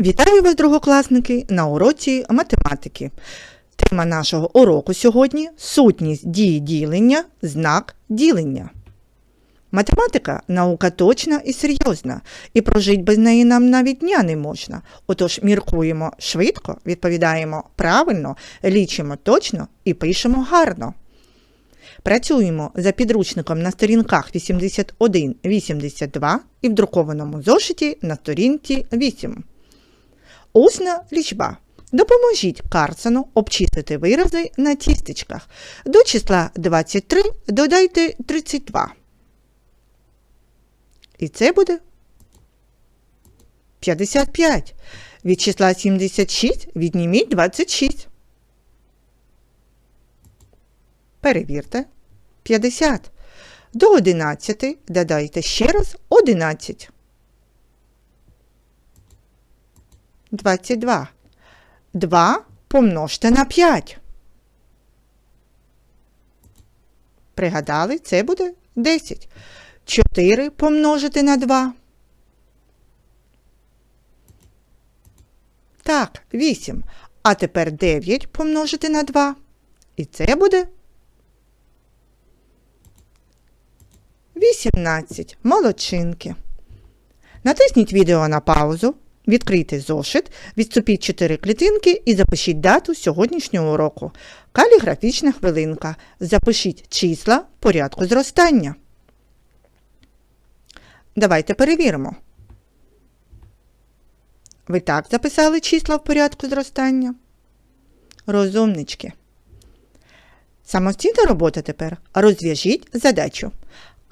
Вітаю вас, другокласники, на уроці математики. Тема нашого уроку сьогодні сутність дії ділення, знак ділення. Математика наука точна і серйозна, і прожить без неї нам навіть дня не можна. Отож міркуємо швидко, відповідаємо правильно, лічимо точно і пишемо гарно. Працюємо за підручником на сторінках 81-82 і в друкованому зошиті на сторінці 8. Усна лічба. Допоможіть Карсону обчислити вирази на тістечках. До числа 23 додайте 32. І це буде 55. Від числа 76 відніміть 26. Перевірте. 50. До 11 додайте ще раз 11. 22. 2 помножте на 5. Пригадали, це буде 10. 4 помножити на 2. Так, 8. А тепер 9 помножити на 2. І це буде 18. Молодчинки. Натисніть відео на паузу, відкрийте зошит, відступіть 4 клітинки і запишіть дату сьогоднішнього уроку. Каліграфічна хвилинка. Запишіть числа в порядку зростання. Давайте перевіримо. Ви так записали числа в порядку зростання? Розумнички. Самостійна робота тепер. Розв'яжіть задачу.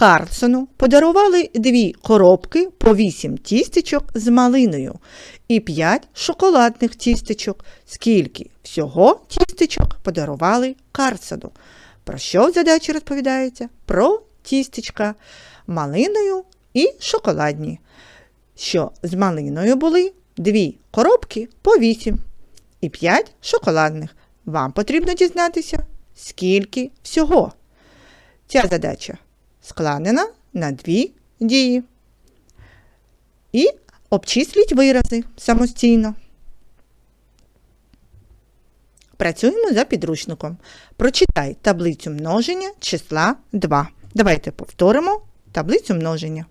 Карлсону подарували дві коробки по 8 тістечок з малиною і 5 шоколадних тістечок. Скільки всього тістечок подарували Карлсону? Про що в задачі розповідається? Про тістечка малиною і шоколадні. Що з малиною були дві коробки по 8 і 5 шоколадних. Вам потрібно дізнатися, скільки всього. Ця задача складена на дві дії. І обчисліть вирази самостійно. Працюємо за підручником. Прочитай таблицю множення числа 2. Давайте повторимо таблицю множення.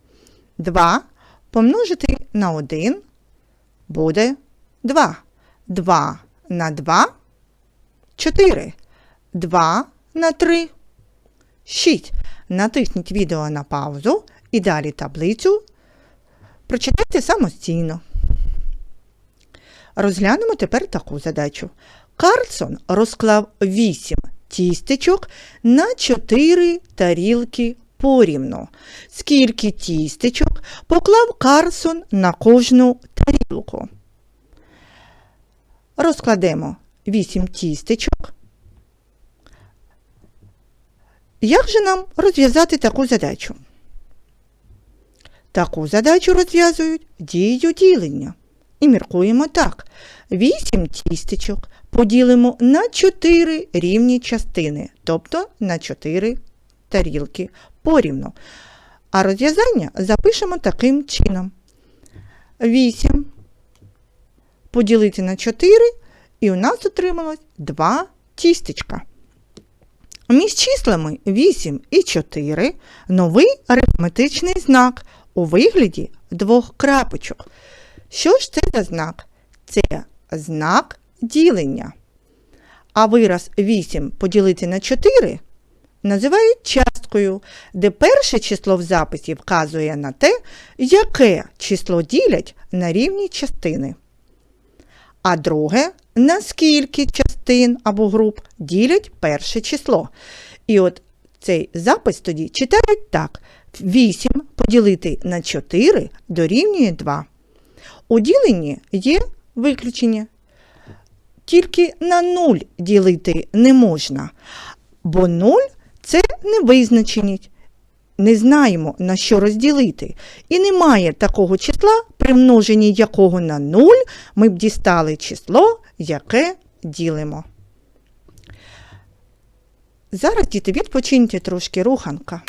2 помножити на 1 буде 2. 2 на 2 4. 2 на 3 6. Натисніть відео на паузу і далі таблицю прочитайте самостійно. Розглянемо тепер таку задачу. Карлсон розклав 8 тістечок на 4 тарілки порівну. Скільки тістечок поклав Карлсон на кожну тарілку? Розкладемо 8 тістечок. Як же нам розв'язати таку задачу? Таку задачу розв'язують дією ділення. І міркуємо так. 8 тістечок поділимо на 4 рівні частини, тобто на 4 тарілки порівну. А розв'язання запишемо таким чином. 8 поділити на 4, і у нас отрималось 2 тістечка. Між числами 8 і 4 новий арифметичний знак у вигляді двох крапочок. Що ж це за знак? Це знак ділення. А вираз 8 поділити на 4 називають часткою, де перше число в записі вказує на те, яке число ділять на рівні частини. А друге на скільки частин або груп ділять перше число. І от цей запис тоді читають так: 8 поділити на 4 дорівнює 2. У діленні є виключення. Тільки на 0 ділити не можна, бо 0 це невизначеність. Не знаємо, на що розділити. І немає такого числа, при множенні якого на 0 ми б дістали число, яке ділимо. Зараз, діти, відпочиньте трошки руханка.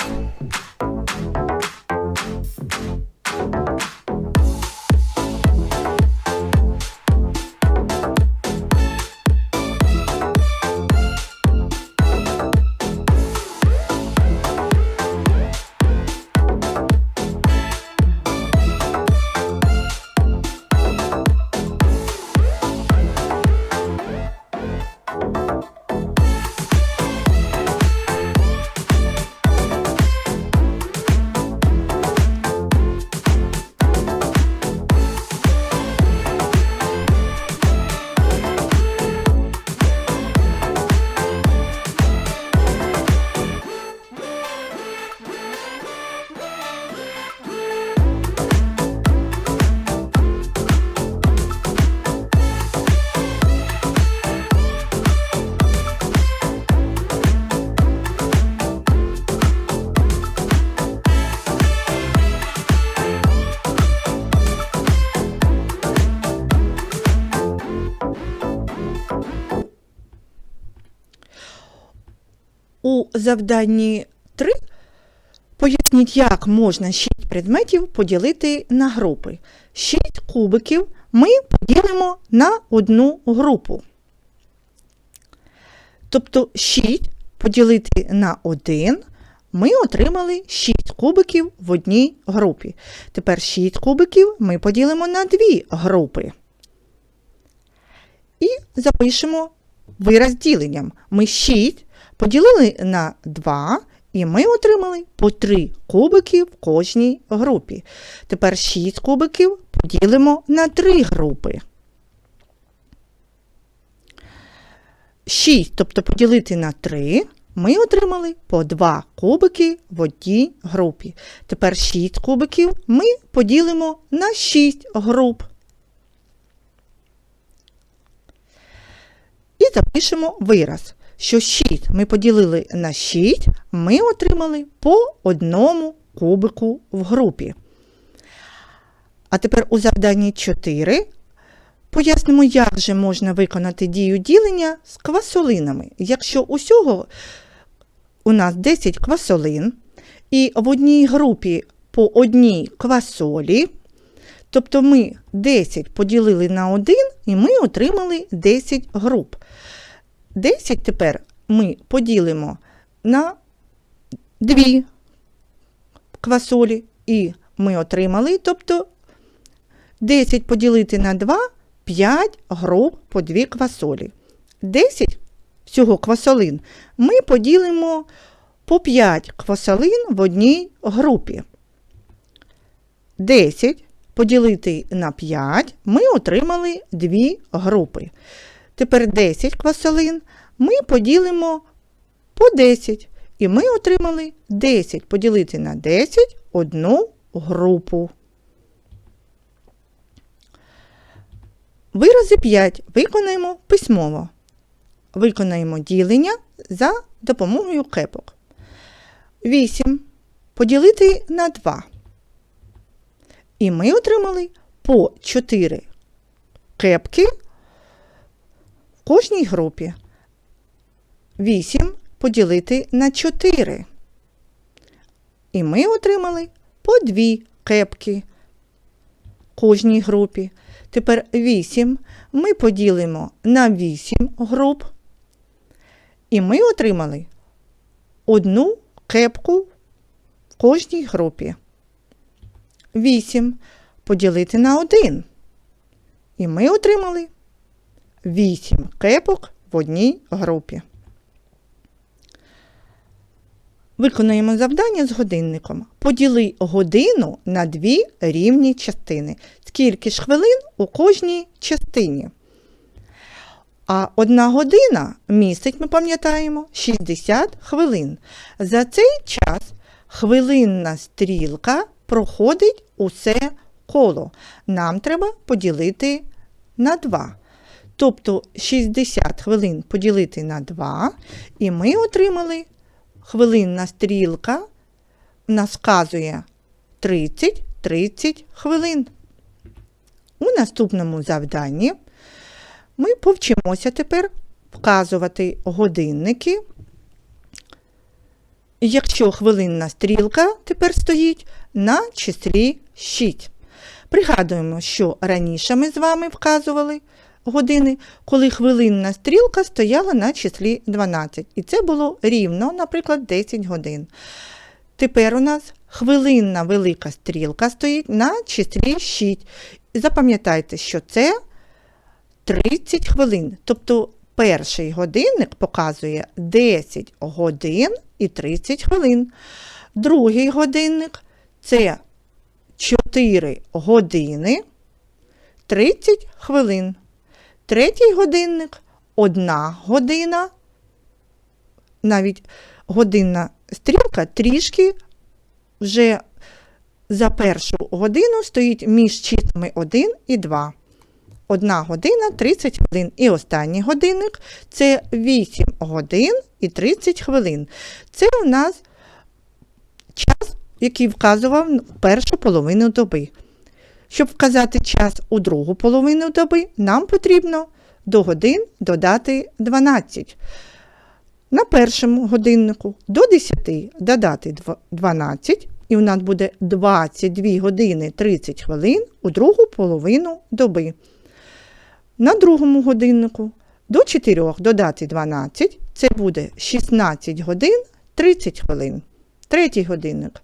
Завданні 3 поясніть, як можна 6 предметів поділити на групи. 6 кубиків ми поділимо на одну групу. Тобто 6 поділити на 1 ми отримали 6 кубиків в одній групі. Тепер 6 кубиків ми поділимо на дві групи. І запишемо вираз діленням. Ми 6 поділили на 2, і ми отримали по 3 кубики в кожній групі. Тепер 6 кубиків поділимо на 3 групи. 6, тобто поділити на 3, ми отримали по 2 кубики в одній групі. Тепер 6 кубиків ми поділимо на 6 груп. І запишемо вираз, що 6 ми поділили на 6, ми отримали по одному кубику в групі. А тепер у завданні 4 пояснимо, як же можна виконати дію ділення з квасолинами. Якщо усього у нас 10 квасолин, і в одній групі по одній квасолі, тобто ми 10 поділили на 1 і ми отримали 10 груп. 10 тепер ми поділимо на 2 квасолі, і ми отримали, тобто 10 поділити на 2 5 груп по 2 квасолі. 10 всього квасолин ми поділимо по 5 квасолин в одній групі. 10 поділити на 5 ми отримали 2 групи. Тепер 10 квасолин ми поділимо по 10. І ми отримали 10 поділити на 10 одну групу. Вирази 5 виконаємо письмово. Виконаємо ділення за допомогою кепок. 8 поділити на 2. І ми отримали по 4 кепки кожній групі. 8 поділити на 4. І ми отримали по 2 кепки кожній групі. Тепер 8 ми поділимо на 8 груп. І ми отримали одну кепку в кожній групі. 8 поділити на 1. І ми отримали 8 кепок в одній групі. Виконуємо завдання з годинником. Поділи годину на дві рівні частини. Скільки ж хвилин у кожній частині? А одна година містить, ми пам'ятаємо, 60 хвилин. За цей час хвилинна стрілка проходить усе коло. Нам треба поділити на 2. Тобто 60 хвилин поділити на 2, і ми отримали хвилинна стрілка нас вказує 30-30 хвилин. У наступному завданні ми повчимося тепер вказувати годинники. Якщо хвилинна стрілка тепер стоїть на числі 6. Пригадуємо, що раніше ми з вами вказували години, коли хвилинна стрілка стояла на числі 12. І це було рівно, наприклад, 10 годин. Тепер у нас хвилинна велика стрілка стоїть на числі 6. Запам'ятайте, що це 30 хвилин. Тобто перший годинник показує 10 годин і 30 хвилин. Другий годинник це 4 години 30 хвилин. Третій годинник 1 година. Навіть годинна стрілка трішки вже за першу годину стоїть між числами 1 і 2. 1 година 30 хвилин. І останній годинник це 8 годин і 30 хвилин. Це у нас час, який вказував першу половину доби. Щоб вказати час у другу половину доби, нам потрібно до годин додати 12. На першому годиннику до 10 додати 12, і у нас буде 22 години 30 хвилин у другу половину доби. На другому годиннику до 4 додати 12, це буде 16 годин 30 хвилин. Третій годинник.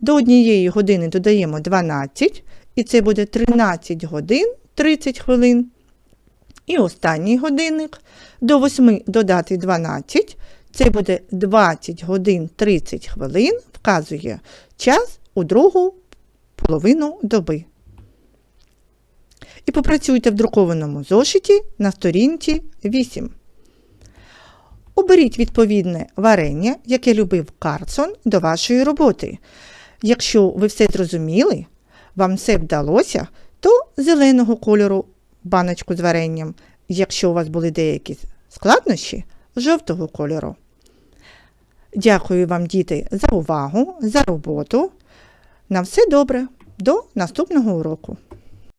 До однієї години додаємо 12, і це буде 13 годин 30 хвилин. І останній годинник. До 8 додати 12, це буде 20 годин 30 хвилин, вказує час у другу половину доби. І попрацюйте в друкованому зошиті на сторінці 8. Оберіть відповідне варення, яке любив Карсон до вашої роботи. Якщо ви все зрозуміли, вам все вдалося, то зеленого кольору баночку з варенням. Якщо у вас були деякі складнощі, жовтого кольору. Дякую вам, діти, за увагу, за роботу. На все добре. До наступного уроку.